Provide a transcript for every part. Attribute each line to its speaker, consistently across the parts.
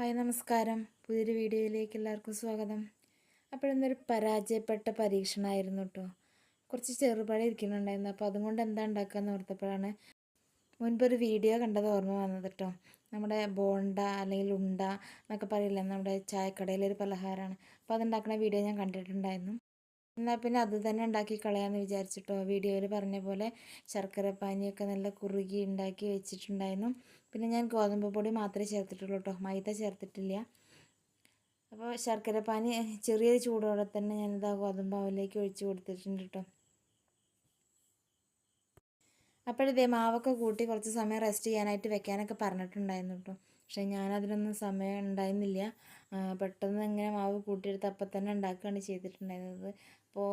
Speaker 1: Hi നമസ്കാരം. പുതിയൊരു വീഡിയോയിലേക്ക് എല്ലാവർക്കും സ്വാഗതം. അപ്പോൾ പരാജയപ്പെട്ട പരീക്ഷണമായിരുന്നു കേട്ടോ കുറച്ച് ചെറുപഴം ഇരിക്കുന്നുണ്ടായിരുന്നു. അപ്പോൾ അതുകൊണ്ട് എന്താ ഉണ്ടാക്കാന്ന് ഓർത്തപ്പോഴാണ് മുൻപൊരു വീഡിയോ കണ്ടത് ഓർമ്മ വന്നത് കേട്ടോ നമ്മുടെ ബോണ്ട അല്ലെങ്കിൽ ഉണ്ട എന്നൊക്കെ പറയില്ലേ? നമ്മുടെ ചായക്കടയിലൊരു പലഹാരമാണ്. അപ്പോൾ അതുണ്ടാക്കുന്ന വീഡിയോ ഞാൻ കണ്ടിട്ടുണ്ടായിരുന്നു. എന്നാൽ പിന്നെ അത് തന്നെ ഉണ്ടാക്കി കളയാമെന്ന് വിചാരിച്ചിട്ടോ. വീഡിയോയിൽ പറഞ്ഞ പോലെ ശർക്കര പാനിയൊക്കെ നല്ല കുറുകി ഉണ്ടാക്കി വെച്ചിട്ടുണ്ടായിരുന്നു. പിന്നെ ഞാൻ ഗോതമ്പ് പൊടി മാത്രമേ ചേർത്തിട്ടുള്ളൂ കേട്ടോ. മൈദ ചേർത്തിട്ടില്ല. അപ്പോൾ ശർക്കര പാനി ചെറിയ ചൂടോടെ തന്നെ ഞാനിത് ആ ഗോതമ്പ് അവലേക്ക് ഒഴിച്ച് കൊടുത്തിട്ടുണ്ട് കേട്ടോ. അപ്പോഴിതേ മാവൊക്കെ കൂട്ടി കുറച്ച് സമയം റെസ്റ്റ് ചെയ്യാനായിട്ട് വെക്കാനൊക്കെ പറഞ്ഞിട്ടുണ്ടായിരുന്നു കേട്ടോ. പക്ഷേ ഞാനതിനൊന്നും സമയം ഉണ്ടായിരുന്നില്ല. പെട്ടെന്ന് ഇങ്ങനെ മാവ് കൂട്ടിയെടുത്ത് അപ്പം തന്നെ ഉണ്ടാക്കുകയാണ് ചെയ്തിട്ടുണ്ടായിരുന്നത്. അപ്പോൾ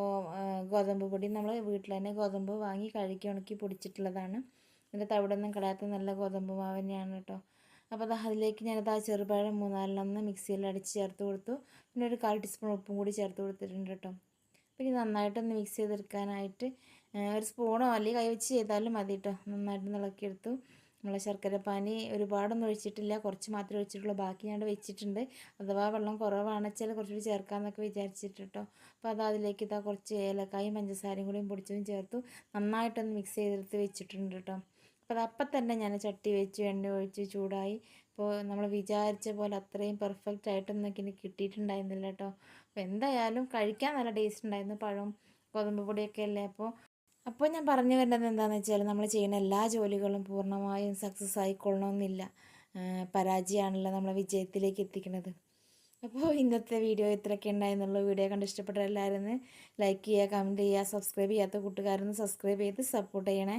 Speaker 1: ഗോതമ്പ് പൊടി നമ്മൾ വീട്ടിൽ തന്നെ ഗോതമ്പ് വാങ്ങി കഴുകി ഉണക്കി പൊടിച്ചിട്ടുള്ളതാണ്. ഇതിന്റെ തവിടൊന്നും കളയാത്ത നല്ല ഗോതമ്പ് മാവ് തന്നെയാണ് കേട്ടോ. അപ്പോൾ അത് അതിലേക്ക് ഞാനത് ആ ചെറുപഴം മൂന്നാലെണ്ണം മിക്സിയിൽ അടിച്ച് ചേർത്ത് കൊടുത്തു. പിന്നെ ഒരു കാൽ ടീസ്പൂൺ ഉപ്പും കൂടി ചേർത്ത് കൊടുത്തിട്ടുണ്ട് കേട്ടോ. പിന്നെ നന്നായിട്ടൊന്ന് മിക്സ് ചെയ്തെടുക്കാനായിട്ട് ഒരു സ്പൂണോ അല്ലെങ്കിൽ കൈ വെച്ച് ചെയ്താലും മതി കേട്ടോ. നന്നായിട്ട് ഇളക്കിയെടുത്തു. നമ്മളെ ശർക്കരപ്പാനി ഒരുപാടൊന്നും ഒഴിച്ചിട്ടില്ല. കുറച്ച് മാത്രമേ ഒഴിച്ചിട്ടുള്ളൂ. ബാക്കി ഞാൻ വെച്ചിട്ടുണ്ട്. അഥവാ വെള്ളം കുറവാണെച്ചാൽ കുറച്ചുകൂടി ചേർക്കാമെന്നൊക്കെ വിചാരിച്ചിട്ട് കേട്ടോ. അപ്പോൾ അത് അതിലേക്ക് ഇതാ കുറച്ച് ഏലക്കായും പഞ്ചസാരയും കൂടിയും പൊടിച്ചതും ചേർത്തു. നന്നായിട്ടൊന്ന് മിക്സ് ചെയ്തെടുത്ത് വെച്ചിട്ടുണ്ട് കേട്ടോ. അപ്പോൾ അതപ്പം തന്നെ ഞാൻ ചട്ടി വെച്ച് എണ്ണ ഒഴിച്ച് ചൂടായി. അപ്പോൾ നമ്മൾ വിചാരിച്ച പോലെ അത്രയും പെർഫെക്റ്റ് ആയിട്ടൊന്നും എനിക്ക് കിട്ടിയിട്ടുണ്ടായിരുന്നില്ല കേട്ടോ. അപ്പോൾ എന്തായാലും കഴിക്കാൻ നല്ല ടേസ്റ്റ് ഉണ്ടായിരുന്നു. പഴം ഗോതമ്പ് പൊടിയൊക്കെ അല്ലേ? അപ്പോൾ അപ്പോൾ ഞാൻ പറഞ്ഞു വരുന്നത് എന്താണെന്ന് വെച്ചാൽ നമ്മൾ ചെയ്യുന്ന എല്ലാ ജോലികളും പൂർണമായും സക്സസ് ആയിക്കൊള്ളണമെന്നില്ല പരാജയമാണല്ലോ നമ്മളെ വിജയത്തിലേക്ക് എത്തിക്കുന്നത് അപ്പോൾ ഇന്നത്തെ വീഡിയോ ഇത്രയൊക്കെ ഉണ്ടായിരുന്നുള്ളൂ. വീഡിയോ കണ്ട് ഇഷ്ടപ്പെട്ട എല്ലാവരും ലൈക്ക് ചെയ്യുക കമന്റ് ചെയ്യുക സബ്സ്ക്രൈബ് ചെയ്യാത്ത കൂട്ടുകാരൊന്ന് സബ്സ്ക്രൈബ് ചെയ്ത് സപ്പോർട്ട് ചെയ്യണേ.